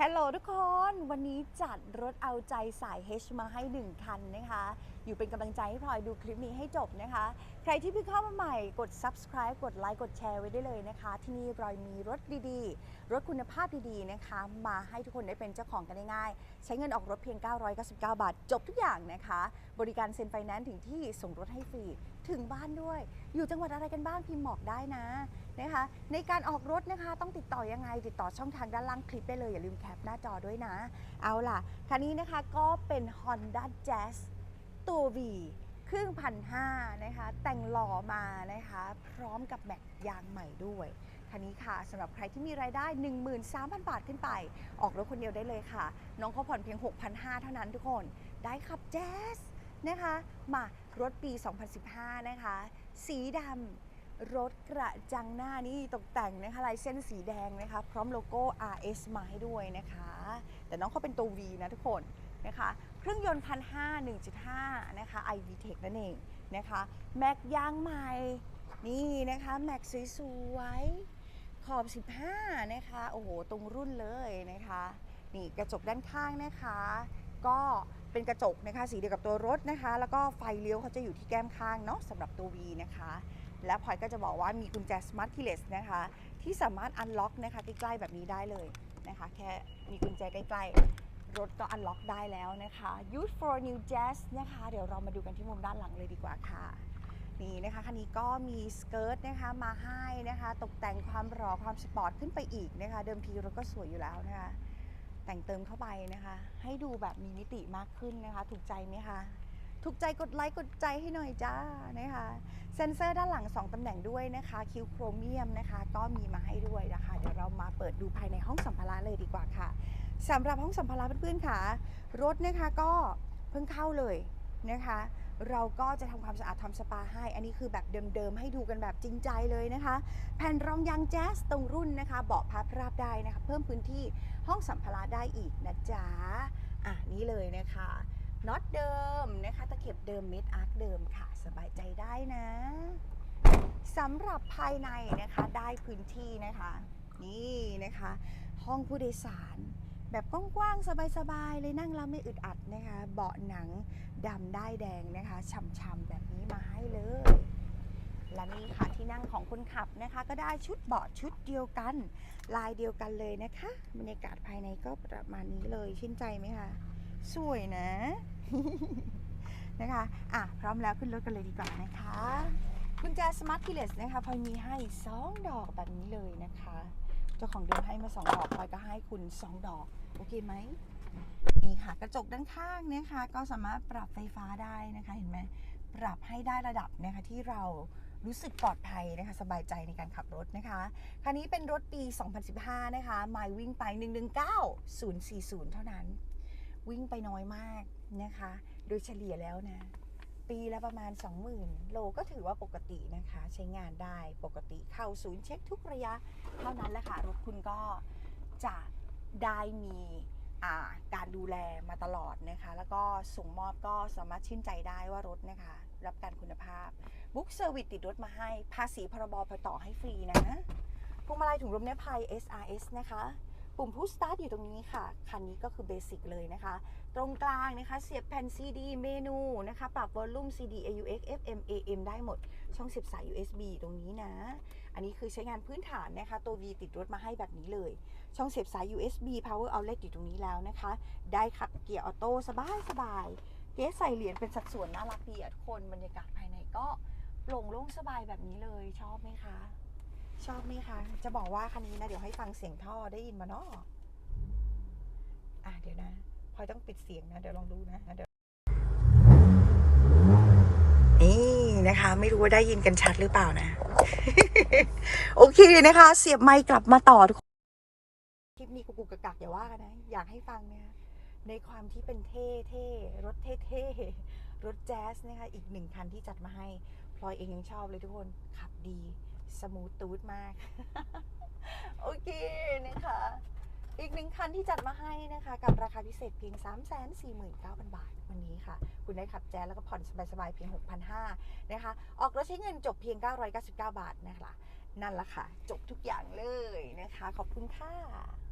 ฮัลโหลทุกคนวันนี้จัดรถเอาใจสาย H มาให้1คันนะคะ อยู่เป็นกำลังใจให้พลอยดูคลิปนี้ให้จบนะคะ ใครที่เพิ่งเข้ามาใหม่กด subscribe กดไลค์กดแชร์ไว้ได้เลยนะคะ ที่นี่พลอยมีรถดีๆ รถคุณภาพดีๆนะคะ มาให้ทุกคนได้เป็นเจ้าของกันง่ายๆ ใช้เงินออกรถเพียง 999 บาท จบทุกอย่างนะคะ บริการเซ็นไฟแนนซ์ถึงที่ส่งรถให้ฟรีถึงบ้านด้วย อยู่จังหวัดอะไรกันบ้างพิมพ์บอกได้นะนะคะ ในการออกรถนะคะต้องติดต่อยังไงติดต่อช่องทางด้านล่างคลิปได้เลยอย่าลืมแคปหน้าจอด้วยนะ เอาล่ะ คันนี้นะคะก็เป็น Honda Jazz ตัว V ครื่งพันห้านะคะ แต่งหล่อมานะคะ พร้อมกับแม็กยางใหม่ด้วยคันนี้ค่ะสำหรับใครที่มีรายได้ 13,000 บาทขึ้นไป ออกรถคนเดียวได้เลยค่ะ น้องเขาผ่อนเพียง 6,500 เท่านั้นทุกคน ได้ขับแจ๊สนะคะ มารถปี 2015 นะคะ สีดำ รถกระจังหน้านี่ตกแต่งนะคะลายเส้นสีแดงนะคะ พร้อมโลโก้ RS มาให้ด้วยนะคะ แต่น้องเขาเป็นตัว V นะทุกคนนะคะเครื่องยนต์พันห้า1.5นะคะ iV Tech นั่นเองนะคะแม็กยางใหม่นี่นะคะแม็กสวยๆขอบ 15 นะคะ โอ้โห ตรงรุ่นเลยนะคะ นี่กระจกด้านข้างนะคะ ก็เป็นกระจกนะคะสีเดียวกับตัวรถนะคะ แล้วก็ไฟเลี้ยวเขาจะอยู่ที่แก้มข้างเนาะสำหรับตัว V นะคะ และพลอยก็จะบอกว่ามีกุญแจ Smart Keyless นะคะ ที่สามารถอันล็อกนะคะใกล้ๆแบบนี้ได้เลยนะคะ แค่มีกุญแจใกล้ๆ รถก็อันล็อกได้แล้วนะคะ Use for New Jazz นะคะ เดี๋ยวเรามาดูกันที่มุมด้านหลังเลยดีกว่าค่ะนี่นะคะคันนี้ก็มีสเกิร์ตนะคะมาให้นะคะ ตกแต่งความหล่อความสปอร์ตขึ้นไปอีกนะคะ เดิมทีรถก็สวยอยู่แล้วนะคะ แต่งเติมเข้าไปนะคะ ให้ดูแบบมีมิติมากขึ้นนะคะ ถูกใจไหมคะถูกใจกดไลค์กดใจให้หน่อยจ้านะคะเซนเซอร์ด้านหลัง 2ตำแหน่งด้วยนะคะ คิวโครเมียมนะคะ ก็มีมาให้ด้วยนะคะ เดี๋ยวเรามาเปิดดูภายในห้องสัมภาระเลยดีกว่าค่ะสำหรับห้องสัมภาระเพื่อนๆค่ะ รถนะคะก็เพิ่งเข้าเลยนะคะ เราก็จะทำความสะอาดทำสปาให้ อันนี้คือแบบเดิมๆ ให้ดูกันแบบจริงใจเลยนะคะ แผ่นรองยางแจ๊สตรงรุ่นนะคะ เบาะพับราบได้นะคะ เพิ่มพื้นที่ห้องสัมภาระได้อีกนะจ๊ะ อะนี่เลยนะคะน็อตเดิมนะคะ ตะเข็บเดิมเม็ดอาร์คเดิมค่ะ สบายใจได้นะสำหรับภายในนะคะได้พื้นที่นะคะ นี่นะคะ ห้องผู้โดยสาร แบบกว้างๆ สบายๆ เลยนั่งแล้วไม่อึดอัดนะคะ เบาะหนังดำได้แดงนะคะช่ำๆแบบนี้มาให้เลย และนี่ค่ะที่นั่งของคนขับนะคะ ก็ได้ชุดเบาะชุดเดียวกัน ลายเดียวกันเลยนะคะบรรยากาศภายในก็ประมาณนี้เลยชื่นใจไหมคะสวยนะนะคะ อะ พร้อมแล้วขึ้นรถกันเลยดีกว่านะคะกุญแจ Smart Keyless นะคะพลอยมีให้ 2 ดอกแบบนี้เลยนะคะ เจ้าของเดิมให้มา2ดอกพลอยก็ให้คุณ2ดอก โอเคไหมนี่ค่ะ กระจกด้านข้างนะคะก็สามารถปรับไฟฟ้าได้นะคะ เห็นไหมปรับให้ได้ระดับนะคะที่เรารู้สึกปลอดภัยนะคะ สบายใจในการขับรถนะคะ คันนี้เป็นรถปี 2015 นะคะไมล์วิ่งไป 119,040 เท่านั้น วิ่งไปน้อยมากนะคะ โดยเฉลี่ยแล้วนะ ปีละประมาณ 20,000 โลก็ถือว่าปกตินะคะ ใช้งานได้ปกติเข้าศูนย์เช็คทุกระยะ เท่านั้นแหละค่ะ รถคุณก็จะได้มีการดูแลมาตลอดนะคะ แล้วก็ส่งมอบก็สามารถชื่นใจได้ว่ารถนะคะ รับการคุณภาพ บุ๊กเซอร์วิสติดรถมาให้ ภาษีพรบพต่อให้ฟรีนะพวงมาลัยถุงลมนิรภัย SRS นะคะ ปุ่มพุชสตาร์ทอยู่ตรงนี้ค่ะ คันนี้ก็คือเบสิกเลยนะคะ ตรงกลางนะคะ เสียบแผ่น CD เมนูนะคะ ปรับวอลลุ่ม CD AUX FM AM ได้หมด ช่องเสียบสาย USB ตรงนี้นะ อันนี้คือใช้งานพื้นฐานนะคะ ตัว V ติดรถมาให้แบบนี้เลย ช่องเสียบสาย USB Power Outlet อยู่ตรงนี้แล้วนะคะ ได้ขับเกียร์ออโต้สบายสบายเก๊ใส่เหรียญเป็นสัดส่วนน่ารักดีอะทุกคน บรรยากาศภายในก็โปร่งโล่งสบายแบบนี้เลย ชอบไหมคะ ชอบไหมคะ จะบอกว่าคันนี้นะ เดี๋ยวให้ฟังเสียงท่อได้ยินมาเนาะอะเดี๋ยวนะพลอยต้องปิดเสียงนะ เดี๋ยวลองดูนะเดี๋ยวนี่นะคะ ไม่รู้ว่าได้ยินกันชัดหรือเปล่านะ โอเคนะคะ เสียบไมค์กลับมาต่อทุกคนคลิปนี้กุกกุกกักกักอย่าว่ากันนะ อยากให้ฟังนะคะในความที่เป็นเท่เท่รถเท่เท่รถแจ๊สนะคะอีกหนึ่งคันที่จัดมาให้พลอยเองยังชอบเลยทุกคนขับดี สมูทตูดมาก โอเคนะคะ อีกหนึ่งคันที่จัดมาให้นะคะ กับราคาพิเศษเพียง 3 4 9 0 0 0 บาทวันนี้ค่ะ คุณได้ขับแจ๊แล้วก็ผ่อนสบายๆเพียง 6,500นะคะ ออกรถใช้เงินจบเพียง 999 บาทนะคะ นั่นแหละค่ะ จบทุกอย่างเลยนะคะ ขอบคุณค่ะ